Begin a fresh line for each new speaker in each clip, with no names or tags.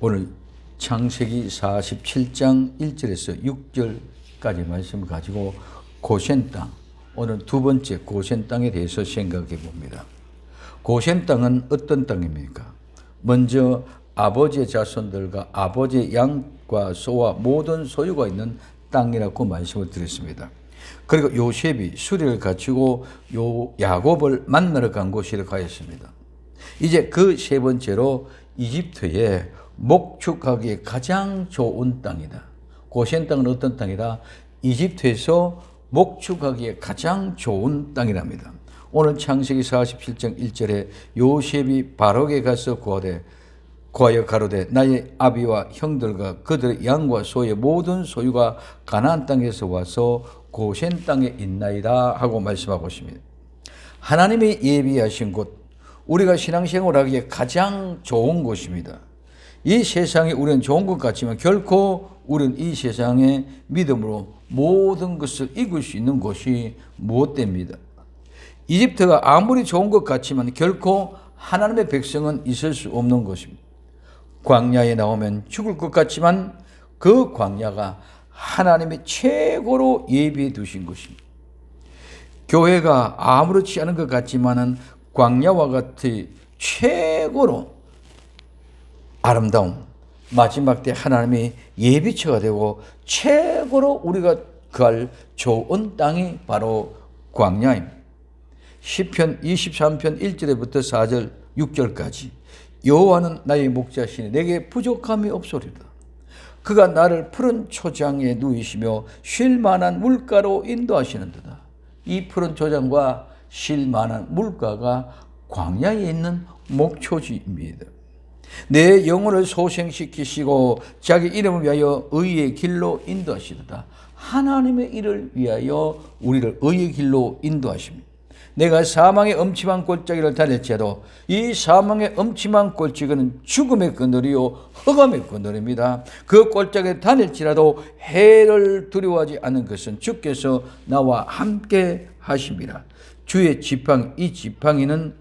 오늘 창세기 47장 1절에서 6절까지 말씀을 가지고 고센 땅, 오늘 두 번째 고센 땅에 대해서 생각해 봅니다. 고센 땅은 어떤 땅입니까? 먼저 아버지의 자손들과 아버지의 양과 소와 모든 소유가 있는 땅이라고 말씀을 드렸습니다. 그리고 요셉이 수리를 갖추고 요 야곱을 만나러 간 곳이라 하였습니다. 이제 그 세 번째로 이집트의 목축하기에 가장 좋은 땅이다. 고센 땅은 어떤 땅이다? 이집트에서 목축하기에 가장 좋은 땅이랍니다. 오늘 창세기 47장 1절에 요셉이 바로에게 가서 구하되 구하여 가로되 나의 아비와 형들과 그들의 양과 소의 모든 소유가 가나안 땅에서 와서 고센 땅에 있나이다 하고 말씀하고 있습니다. 하나님이 예비하신 곳 우리가 신앙생활하기에 가장 좋은 곳입니다. 이 세상에 우리는 좋은 것 같지만 결코 우리는 이 세상의 믿음으로 모든 것을 이길 수 있는 곳이 무엇됩니다. 이집트가 아무리 좋은 것 같지만 결코 하나님의 백성은 있을 수 없는 것입니다. 광야에 나오면 죽을 것 같지만 그 광야가 하나님의 최고로 예비해 두신 것입니다. 교회가 아무렇지 않은 것 같지만은 광야와 같이 최고로 아름다움 마지막 때 하나님이 예비처가 되고 최고로 우리가 갈 좋은 땅이 바로 광야입니다. 시편 23편 1절부터 4절 6절까지 여호와는 나의 목자시니 내게 부족함이 없소리다. 그가 나를 푸른 초장에 누이시며 쉴 만한 물가로 인도하시는도다. 이 푸른 초장과 쉴 만한 물가가 광야에 있는 목초지입니다. 내 영혼을 소생시키시고 자기 이름을 위하여 의의 길로 인도하시도다. 하나님의 일을 위하여 우리를 의의 길로 인도하십니다. 내가 사망의 엄침한 골짜기를 달릴지라도 이 사망의 엄침한 골짜기는 죽음의 그늘이요 흑암의 그늘입니다. 그 골짜기를 다닐지라도 해를 두려워하지 않는 것은 주께서 나와 함께 하십니다. 주의 지팡 이 지팡이는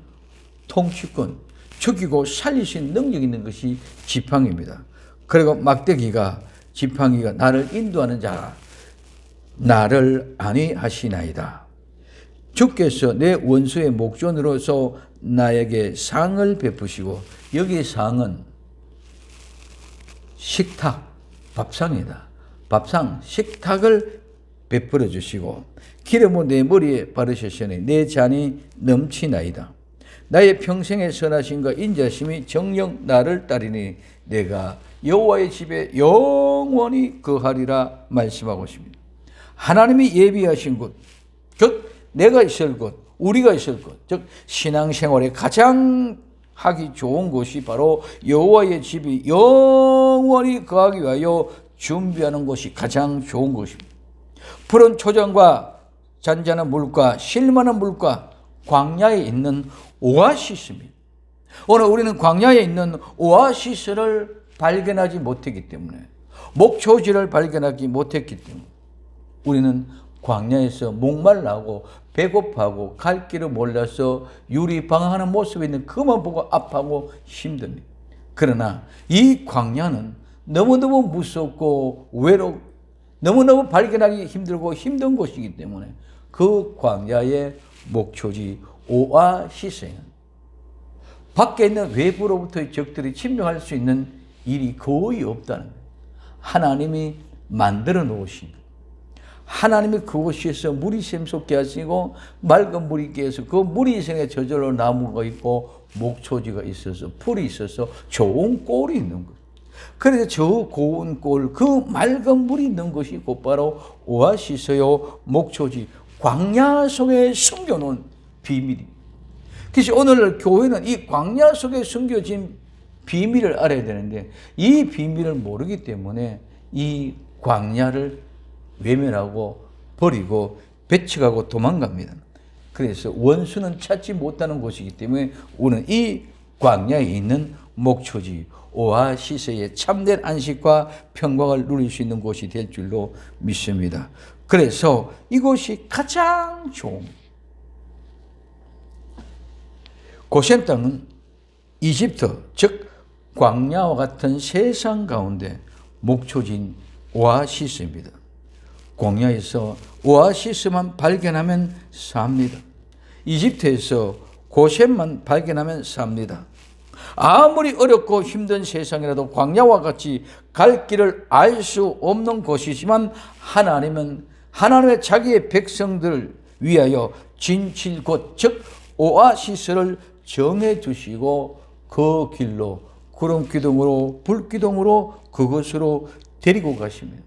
통치권 죽이고 살리신 능력 있는 것이 지팡입니다. 그리고 막대기가 지팡이가 나를 인도하는 자 나를 안위하시나이다. 주께서 내 원수의 목전으로서 나에게 상을 베푸시고 여기 상은 식탁 밥상이다. 밥상 식탁을 베풀어 주시고 기름을 내 머리에 바르셨으니 내 잔이 넘치나이다. 나의 평생의 선하심과 인자심이 정령 나를 따르니 내가 여호와의 집에 영원히 거하리라 말씀하고 있습니다. 하나님이 예비하신 곳, 즉 내가 있을 곳, 우리가 있을 곳, 즉 신앙생활에 가장 하기 좋은 곳이 바로 여호와의 집이 영원히 거하기 위하여 준비하는 곳이 가장 좋은 곳입니다. 푸른 초장과 잔잔한 물과 실만한 물과 광야에 있는 오아시스입니다. 오늘 우리는 광야에 있는 오아시스를 발견하지 못했기 때문에 목초지를 발견하지 못했기 때문에 우리는 광야에서 목말라고 배고파하고 갈 길을 몰라서 유리 방황하는 모습에 있는 그만 보고 아파하고 힘듭니다. 그러나 이 광야는 너무너무 무섭고 외롭 너무너무 발견하기 힘들고 힘든 곳이기 때문에 그 광야의 목초지 오아시스에는 밖에 있는 외부로부터의 적들이 침략할 수 있는 일이 거의 없다는 거예요. 하나님이 만들어 놓으신 하나님이 그곳에서 물이 샘솟게 하시고 맑은 물이 있게 해서 그 물이 생에 저절로 나무가 있고 목초지가 있어서 풀이 있어서 좋은 꼴이 있는 거예요. 그래서 저 고운 꼴, 그 맑은 물이 있는 것이 곧바로 오아시스요 목초지 광야 속에 숨겨놓은 비밀입니다. 그래서 오늘 교회는 이 광야 속에 숨겨진 비밀을 알아야 되는데 이 비밀을 모르기 때문에 이 광야를 외면하고 버리고 배척하고 도망갑니다. 그래서 원수는 찾지 못하는 곳이기 때문에 우리는 이 광야에 있는 목초지 오아시스의 참된 안식과 평강을 누릴 수 있는 곳이 될 줄로 믿습니다. 그래서 이곳이 가장 좋은 고센 땅은 이집트 즉 광야와 같은 세상 가운데 목초진 오아시스입니다. 광야에서 오아시스만 발견하면 삽니다. 이집트에서 고센만 발견하면 삽니다. 아무리 어렵고 힘든 세상이라도 광야와 같이 갈 길을 알 수 없는 곳이지만 하나님은 하나님의 자기의 백성들을 위하여 진칠 곳, 즉 오아시스를 정해 두시고 그 길로 구름 기둥으로 불 기둥으로 그것으로 데리고 가십니다.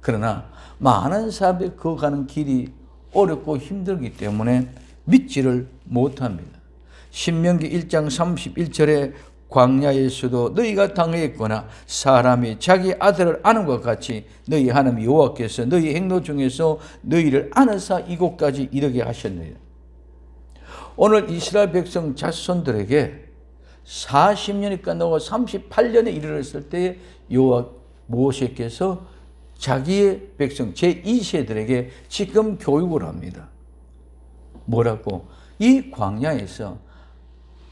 그러나 많은 사람들이 그 가는 길이 어렵고 힘들기 때문에 믿지를 못합니다. 신명기 1장 31절에 광야에서도 너희가 당했거나 사람이 자기 아들을 아는 것 같이 너희 하나님 여호와께서 너희 행로 중에서 너희를 안으사 이곳까지 이르게 하셨느니라. 오늘 이스라엘 백성 자손들에게 40년이 끝나고 38년에 이르렀을 때 여호와 모세께서 자기의 백성 제2세들에게 지금 교육을 합니다. 뭐라고? 이 광야에서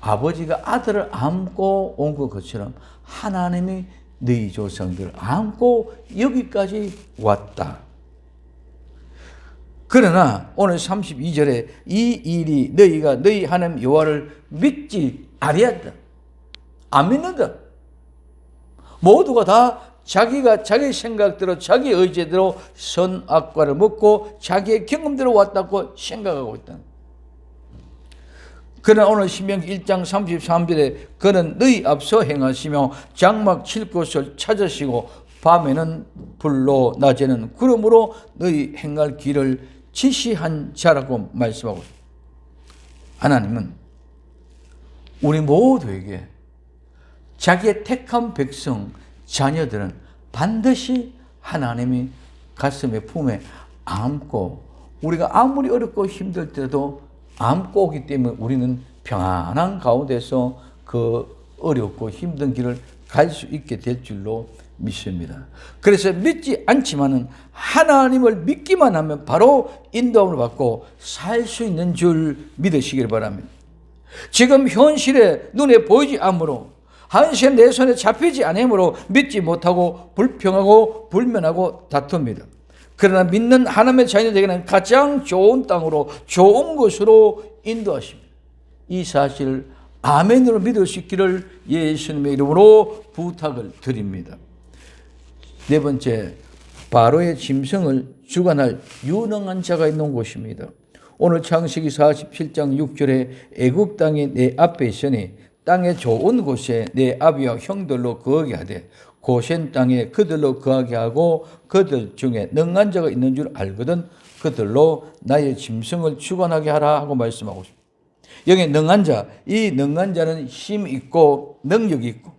아버지가 아들을 안고 온 것처럼 하나님이 너희 조상들을 안고 여기까지 왔다. 그러나 오늘 32절에 이 일이 너희가 너희 하나님 여호와를 믿지 아니한다. 안 믿는다. 모두가 다 자기가 자기 생각대로 자기 의지대로 선악과를 먹고 자기의 경험대로 왔다고 생각하고 있다. 그러나 오늘 신명기 1장 33절에 그는 너희 앞서 행하시며 장막 칠 곳을 찾으시고 밤에는 불로 낮에는 구름으로 너희 행할 길을 지시한 자라고 말씀하고. 하나님은 우리 모두에게 자기의 택한 백성, 자녀들은 반드시 하나님이 가슴에 품에 안고 우리가 아무리 어렵고 힘들 때도 안고 오기 때문에 우리는 평안한 가운데서 그 어렵고 힘든 길을 갈 수 있게 될 줄로 믿습니다. 그래서 믿지 않지만은 하나님을 믿기만 하면 바로 인도함을 받고 살 수 있는 줄 믿으시길 바랍니다. 지금 현실에 눈에 보이지 않으므로 한시에 내 손에 잡히지 않으므로 믿지 못하고 불평하고 불면하고 다툽니다. 그러나 믿는 하나님의 자녀들에게는 가장 좋은 땅으로 좋은 것으로 인도하십니다. 이 사실을 아멘으로 믿을 수 있기를 예수님의 이름으로 부탁을 드립니다. 네 번째, 바로의 짐승을 주관할 유능한 자가 있는 곳입니다. 오늘 창세기 47장 6절에 애굽 땅이 내 앞에 있으니 땅의 좋은 곳에 내 아비와 형들로 거하게 하되 고센 땅에 그들로 거하게 하고 그들 중에 능한 자가 있는 줄 알거든 그들로 나의 짐승을 주관하게 하라 하고 말씀하고 있습니다. 여기 능한 자, 이 능한 자는 힘 있고 능력이 있고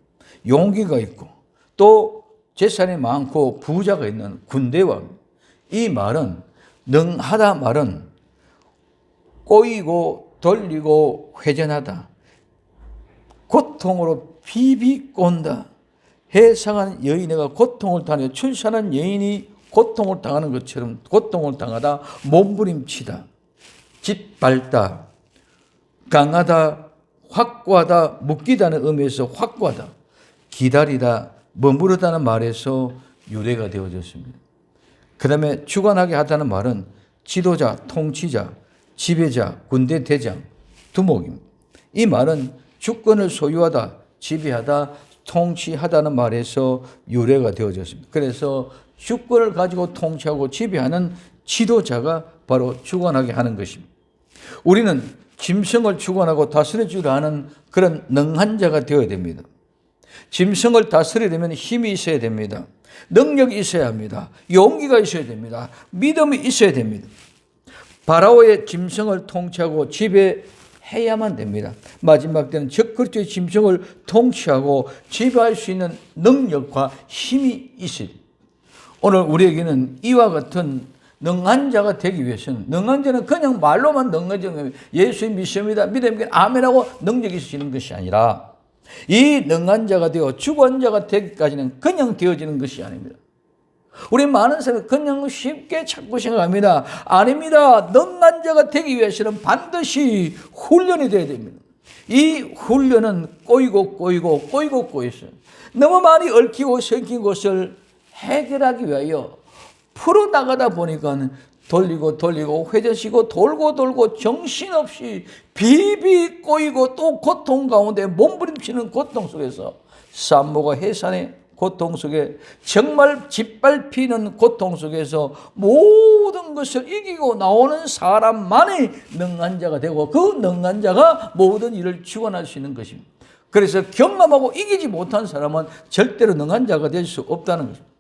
용기가 있고 또 재산이 많고 부자가 있는 군대왕. 이 말은 능하다 말은 꼬이고 돌리고 회전하다. 고통으로 비비꼰다. 해상한 여인애가 고통을 당해 출산한 여인이 고통을 당하는 것처럼 고통을 당하다 몸부림치다. 짓밟다. 강하다. 확고하다. 묶이다는 의미에서 확고하다. 기다리다. 머무르다는 말에서 유래가 되어졌습니다. 그 다음에 주관하게 하다는 말은 지도자, 통치자, 지배자, 군대 대장, 두목입니다. 이 말은 주권을 소유하다, 지배하다, 통치하다는 말에서 유래가 되어졌습니다. 그래서 주권을 가지고 통치하고 지배하는 지도자가 바로 주관하게 하는 것입니다. 우리는 짐승을 주관하고 다스려 줄 아는 그런 능한 자가 되어야 됩니다. 짐승을 다스리려면 힘이 있어야 됩니다. 능력이 있어야 합니다. 용기가 있어야 됩니다. 믿음이 있어야 됩니다. 바라오의 짐승을 통치하고 지배 해야만 됩니다. 마지막 때는 적그리스도의 짐승을 통치하고 지배할 수 있는 능력과 힘이 됩니다. 오늘 우리에게는 이와 같은 능한 자가 되기 위해서는 능한 자는 그냥 말로만 능한 자가 예수 믿습니다. 믿으면 아멘하고 능력이 있으시는 것이 아니라 이 능한 자가 되어 주관 자가 되기까지는 그냥 되어지는 것이 아닙니다. 우리 많은 사람이 그냥 쉽게 찾고 생각합니다. 아닙니다. 능한 자가 되기 위해서는 반드시 훈련이 되어야 됩니다. 이 훈련은 꼬이고 꼬이고 꼬이고 꼬였어요. 너무 많이 얽히고 생긴 것을 해결하기 위하여 풀어 나가다 보니까 돌리고 돌리고 회전시고 돌고 돌고 정신없이 비비 꼬이고 또 고통 가운데 몸부림치는 고통 속에서 산모가 해산의 고통 속에 정말 짓밟히는 고통 속에서 모든 것을 이기고 나오는 사람만이 능한 자가 되고 그 능한 자가 모든 일을 주관할 수 있는 것입니다. 그래서 경험하고 이기지 못한 사람은 절대로 능한 자가 될 수 없다는 것입니다.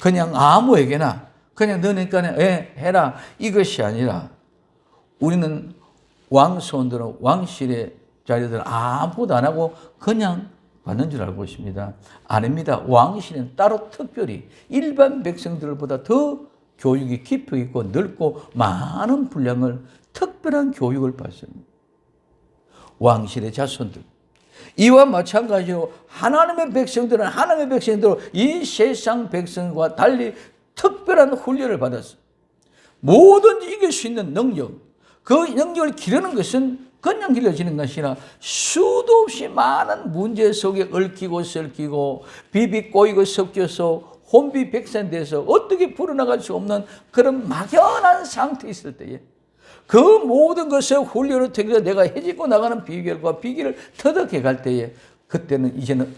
그냥 아무에게나 그냥 너니까 예, 해라 이것이 아니라 우리는 왕손들은 왕실의 자리들은 아무것도 안 하고 그냥 받는 줄 알고 있습니다. 아닙니다. 왕실은 따로 특별히 일반 백성들보다 더 교육이 깊이 있고 넓고 많은 분량을 특별한 교육을 받습니다. 왕실의 자손들. 이와 마찬가지로 하나님의 백성들은 하나님의 백성들로 이 세상 백성과 달리 특별한 훈련을 받았어. 뭐든지 이길 수 있는 능력. 그 능력을 기르는 것은 그냥 길러지는 것이 아니라 수도 없이 많은 문제 속에 얽히고 설키고 비비 꼬이고 섞여서 혼비 백산돼서 어떻게 풀어나갈 수 없는 그런 막연한 상태에 있을 때에 그 모든 것을 훈련을 통해서 내가 해지고 나가는 비결과 비결을 터득해 갈 때에 그때는 이제는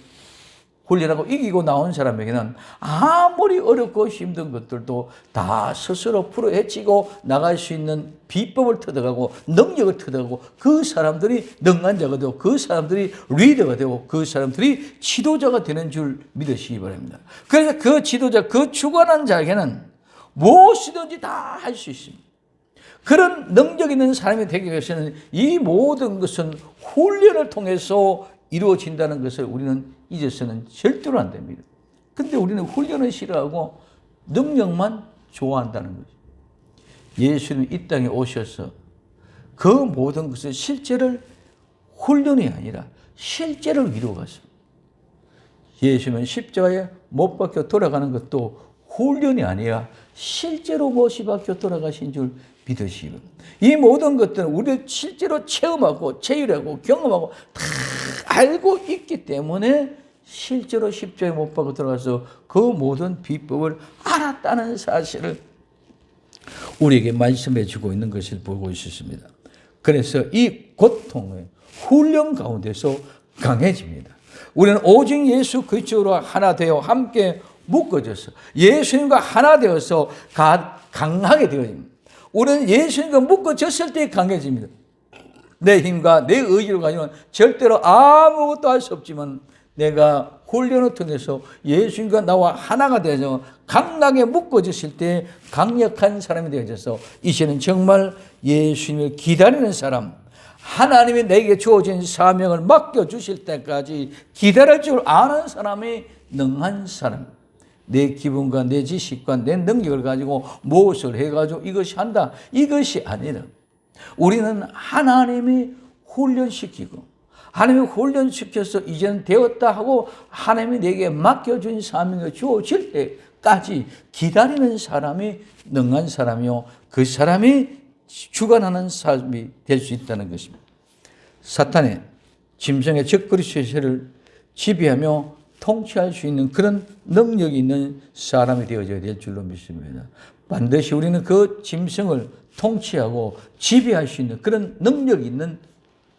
훈련하고 이기고 나온 사람에게는 아무리 어렵고 힘든 것들도 다 스스로 풀어 헤치고 나갈 수 있는 비법을 터득하고 능력을 터득하고 그 사람들이 능한 자가 되고 그 사람들이 리더가 되고 그 사람들이 지도자가 되는 줄 믿으시기 바랍니다. 그래서 그 지도자, 그 주관한 자에게는 무엇이든지 다 할 수 있습니다. 그런 능력 있는 사람이 되기 위해서는 이 모든 것은 훈련을 통해서 이루어진다는 것을 우리는 잊어서는 절대로 안 됩니다. 근데 우리는 훈련을 싫어하고 능력만 좋아한다는 거죠. 예수는 이 땅에 오셔서 그 모든 것을 실제를 훈련이 아니라 실제를 이루어 갔습니다. 예수는 십자가에 못 박혀 돌아가는 것도 훈련이 아니라 실제로 못이 박혀 돌아가신 줄 믿으시고 이 모든 것들은 우리를 실제로 체험하고 체휼하고 경험하고 다 알고 있기 때문에 실제로 십자에 못 박아 들어가서 그 모든 비법을 알았다는 사실을 우리에게 말씀해 주고 있는 것을 보고 있었습니다. 그래서 이 고통의 훈련 가운데서 강해집니다. 우리는 오직 예수 그리스도로 하나 되어 함께 묶어져서 예수님과 하나 되어서 강하게 되어집니다. 우리는 예수님과 묶어 졌을 때 강해집니다. 내 힘과 내 의지로 가지고는 절대로 아무것도 할 수 없지만 내가 훈련을 통해서 예수님과 나와 하나가 되어서 강하게 묶어졌을 때 강력한 사람이 되어져서 이제는 정말 예수님을 기다리는 사람, 하나님이 내게 주어진 사명을 맡겨주실 때까지 기다릴 줄 아는 사람이 능한 사람. 내 기분과 내 지식과 내 능력을 가지고 무엇을 해가지고 이것이 한다. 이것이 아니라 우리는 하나님이 훈련시키고 하나님이 훈련시켜서 이제는 되었다 하고 하나님이 내게 맡겨준 사명이 주어질 때까지 기다리는 사람이 능한 사람이요. 그 사람이 주관하는 사람이 될 수 있다는 것입니다. 사탄의 짐승의 적그리스도를 지배하며 통치할 수 있는 그런 능력이 있는 사람이 되어져야 될 줄로 믿습니다. 반드시 우리는 그 짐승을 통치하고 지배할 수 있는 그런 능력이 있는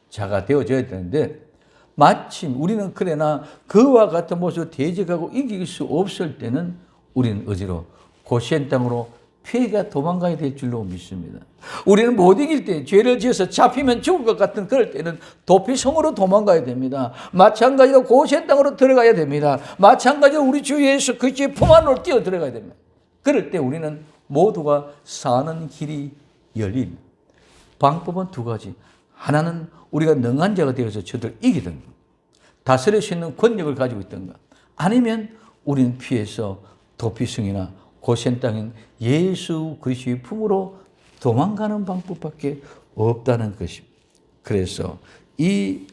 자가 되어져야 되는데 마침 우리는 그러나 그와 같은 모습을 대적하고 이길 수 없을 때는 우리는 어디로 고시엔 땅으로 피해가 도망가야 될 줄로 믿습니다. 우리는 못 이길 때 죄를 지어서 잡히면 죽을 것 같은 그럴 때는 도피성으로 도망가야 됩니다. 마찬가지로 고시엔 땅으로 들어가야 됩니다. 마찬가지로 우리 주 예수 그리스도의 품 안으로 뛰어 들어가야 됩니다. 그럴 때 우리는 모두가 사는 길이 열린 방법은 두 가지. 하나는 우리가 능한 자가 되어서 저들 이기든 다스릴 수 있는 권력을 가지고 있던가 아니면 우리는 피해서 도피성이나 고센 땅인 예수 그리스도의 품으로 도망가는 방법밖에 없다는 것입니다. 그래서 이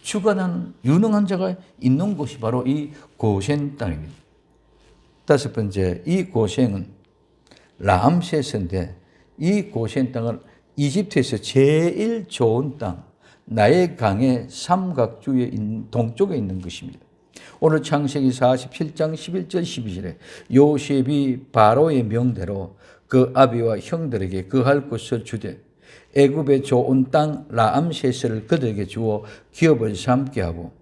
주관한 유능한 자가 있는 곳이 바로 이 고센 땅입니다. 다섯 번째, 이 고센은 라암세스인데 이 고센 땅은 이집트에서 제일 좋은 땅, 나의 강의 삼각주에 있는 동쪽에 있는 것입니다. 오늘 창세기 47장 11절 12절에 요셉이 바로의 명대로 그 아비와 형들에게 그할 곳을 주되 애굽의 좋은 땅 라암세스를 그들에게 주어 기업을 삼게 하고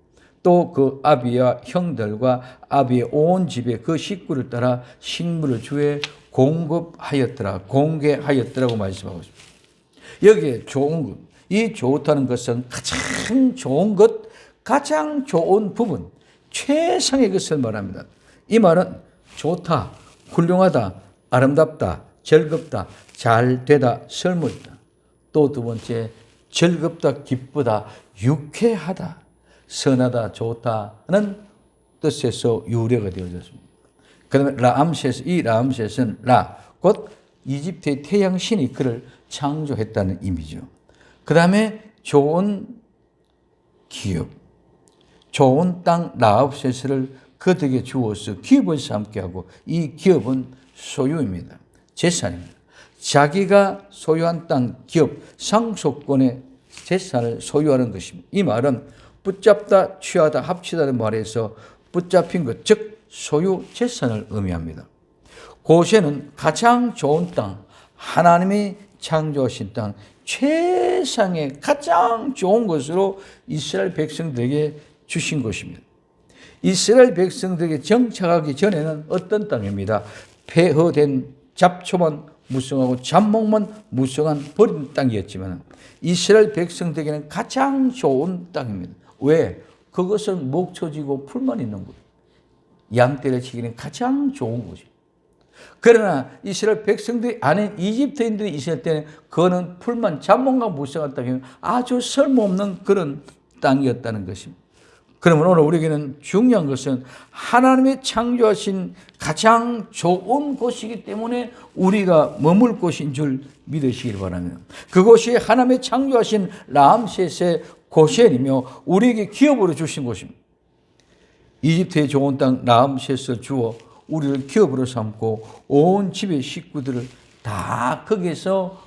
또 그 아비와 형들과 아비의 온 집에 그 식구를 따라 식물을 주에 공급하였더라 공개하였더라고 말씀하고 있습니다. 여기에 좋은 것, 이 좋다는 것은 가장 좋은 것, 가장 좋은 부분, 최상의 것을 말합니다. 이 말은 좋다, 훌륭하다, 아름답다, 즐겁다, 잘 되다, 설물다. 또 두 번째, 즐겁다, 기쁘다, 유쾌하다, 선하다, 좋다는 뜻에서 유래가 되어졌습니다. 그 다음에 라암셋, 이 라암셋은 라, 곧 이집트의 태양신이 그를 창조했다는 의미죠. 그 다음에 좋은 기업, 좋은 땅 라합셋을 그들에게 주어서 기업을 삼게 하고 이 기업은 소유입니다. 재산입니다. 자기가 소유한 땅, 기업, 상속권의 재산을 소유하는 것입니다. 이 말은 붙잡다, 취하다, 합치다는 말에서 붙잡힌 것, 즉 소유 재산을 의미합니다. 고세는 가장 좋은 땅, 하나님이 창조하신 땅, 최상의 가장 좋은 것으로 이스라엘 백성들에게 주신 것입니다. 이스라엘 백성들에게 정착하기 전에는 어떤 땅입니다. 폐허된 잡초만 무성하고 잡목만 무성한 버린 땅이었지만 이스라엘 백성들에게는 가장 좋은 땅입니다. 왜? 그것은 목초지고 풀만 있는 곳. 양떼를 치기는 가장 좋은 곳입니다. 그러나 이스라엘 백성들이 아닌 이집트인들이 있을 때는 그거는 풀만 잡목과 무성한 땅이 아주 쓸모없는 그런 땅이었다는 것입니다. 그러면 오늘 우리에게는 중요한 것은 하나님의 창조하신 가장 좋은 곳이기 때문에 우리가 머물 곳인 줄 믿으시길 바랍니다. 그곳이 하나님의 창조하신 라암셋의 고센이며 우리에게 기업으로 주신 곳입니다. 이집트의 좋은 땅 라암셋을 주어 우리를 기업으로 삼고 온 집의 식구들을 다 거기에서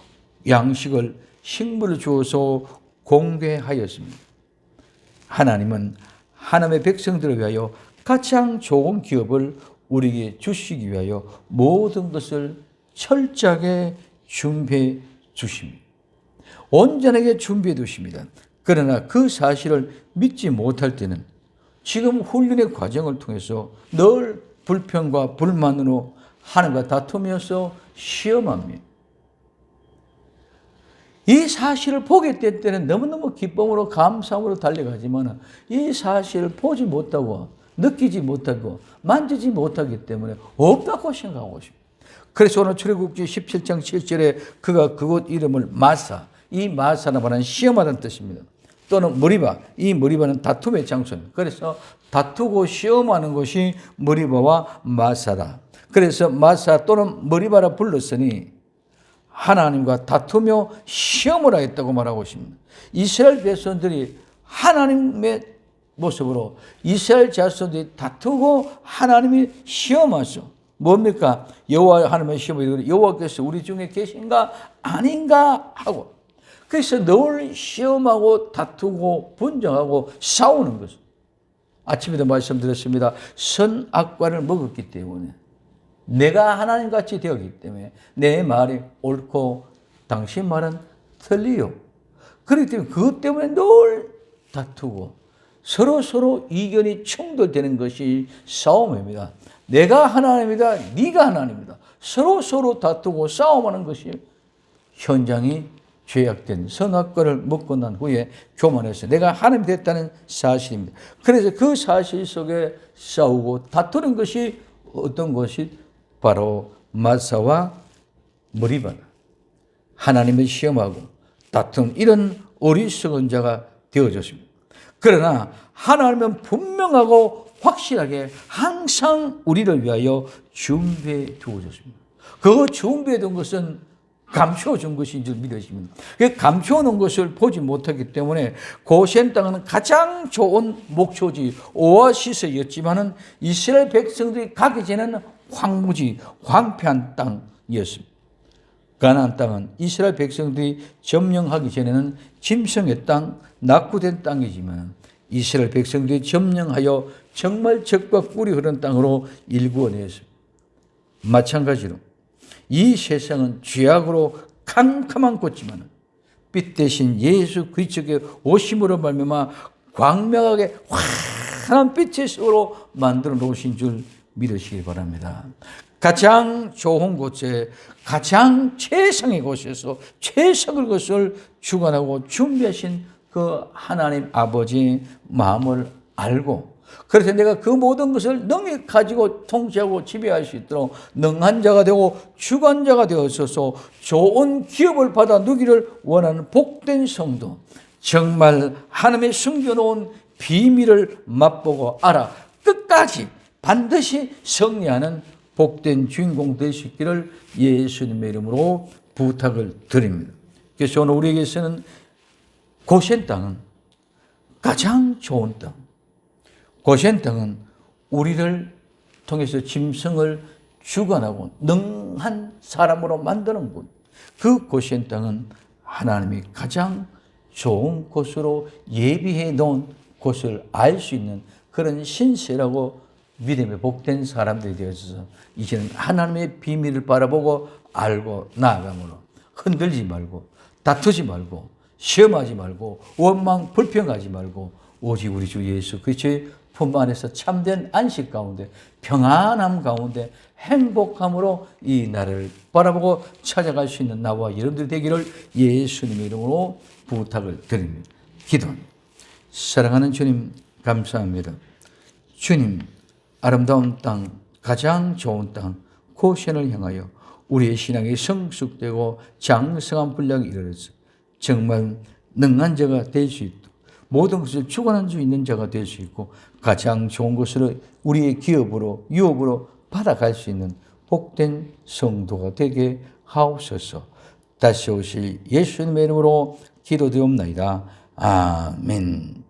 양식을 식물을 주어서 공개하였습니다. 하나님은 하나님의 백성들을 위하여 가장 좋은 기업을 우리에게 주시기 위하여 모든 것을 철저하게 준비해 주십니다. 온전하게 준비해 두십니다. 그러나 그 사실을 믿지 못할 때는 지금 훈련의 과정을 통해서 늘 불평과 불만으로 하나님과 다투면서 시험합니다. 이 사실을 보게 될 때는 너무너무 기쁨으로 감사함으로 달려가지만 이 사실을 보지 못하고 느끼지 못하고 만지지 못하기 때문에 없다고 생각하고 있습니다. 그래서 오늘 출애굽기 17장 7절에 그가 그곳 이름을 마사, 이 마사는 말하는 시험하다는 뜻입니다. 또는 머리바, 이 머리바는 다툼의 장소입니다. 그래서 다투고 시험하는 것이 머리바와 마사다. 그래서 마사 또는 머리바라 불렀으니 하나님과 다투며 시험을 하였다고 말하고 있습니다. 이스라엘 백성들이 하나님의 모습으로 이스라엘 자손들이 다투고 하나님이 시험하죠. 뭡니까? 여호와 하나님의 시험을 여호와께서 우리 중에 계신가 아닌가 하고 그래서 늘 시험하고 다투고 분정하고 싸우는 것을 아침에도 말씀드렸습니다. 선악과를 먹었기 때문에 내가 하나님 같이 되었기 때문에 내 말이 옳고 당신 말은 틀리요. 그렇기 때문에 그것 때문에 늘 다투고 서로 서로 이견이 충돌되는 것이 싸움입니다. 내가 하나님이다, 네가 하나님이다. 서로 서로 다투고 싸움하는 것이 현장이 죄악된 선악과를 먹고 난 후에 교만해서 내가 하나님 됐다는 사실입니다. 그래서 그 사실 속에 싸우고 다투는 것이 어떤 것이 바로 마사와 머리바다. 하나님을 시험하고 다툼 이런 어리석은 자가 되어졌습니다. 그러나 하나님은 분명하고 확실하게 항상 우리를 위하여 준비해 두어졌습니다. 그 준비해 둔 것은 감춰 준 것인 줄 믿으십니다. 감춰 놓은 것을 보지 못하기 때문에 고센 땅은 가장 좋은 목초지 오아시스였지만은 이스라엘 백성들이 가기 전에는 황무지 황폐한 땅이었습니다. 가나안 땅은 이스라엘 백성들이 점령하기 전에는 짐승의 땅, 낙후된 땅이지만 이스라엘 백성들이 점령하여 정말 적과 꿀이 흐르는 땅으로 일구어내었습니다. 마찬가지로 이 세상은 죄악으로 캄캄한 곳지만 빛 대신 예수 그리스도의 오심으로 말미암아 광명하게 환한 빛의 속으로 만들어 놓으신 줄 믿으시기 바랍니다. 가장 좋은 곳에 가장 최상의 곳에서 최상의 것을 주관하고 준비하신 그 하나님 아버지의 마음을 알고 그래서 내가 그 모든 것을 능히 가지고 통치하고 지배할 수 있도록 능한 자가 되고 주관자가 되어서서 좋은 기업을 받아 누기를 원하는 복된 성도 정말 하나님의 숨겨놓은 비밀을 맛보고 알아 끝까지 반드시 승리하는 복된 주인공 되시기를 예수님의 이름으로 부탁을 드립니다. 그래서 오늘 우리에게서는 고센 땅은 가장 좋은 땅. 고센 땅은 우리를 통해서 짐승을 주관하고 능한 사람으로 만드는 곳. 그 고센 땅은 하나님이 가장 좋은 곳으로 예비해 놓은 곳을 알 수 있는 그런 신세라고 믿음에 복된 사람들이 되어서 이제는 하나님의 비밀을 바라보고 알고 나아감으로 흔들지 말고 다투지 말고 시험하지 말고 원망 불평하지 말고 오직 우리 주 예수 그리스도의 품 안에서 참된 안식 가운데 평안함 가운데 행복함으로 이 나를 바라보고 찾아갈 수 있는 나와 여러분들 되기를 예수님의 이름으로 부탁을 드립니다. 기도합니다. 사랑하는 주님 감사합니다. 주님 아름다운 땅 가장 좋은 땅 고센을 향하여 우리의 신앙이 성숙되고 장성한 분량에 이르러서 정말 능한 자가 될 수 있도록 모든 것을 주관할 수 있는 자가 될 수 있고 가장 좋은 것으로 우리의 기업으로 유업으로 받아갈 수 있는 복된 성도가 되게 하옵소서. 다시 오실 예수님의 이름으로 기도되옵나이다. 아멘.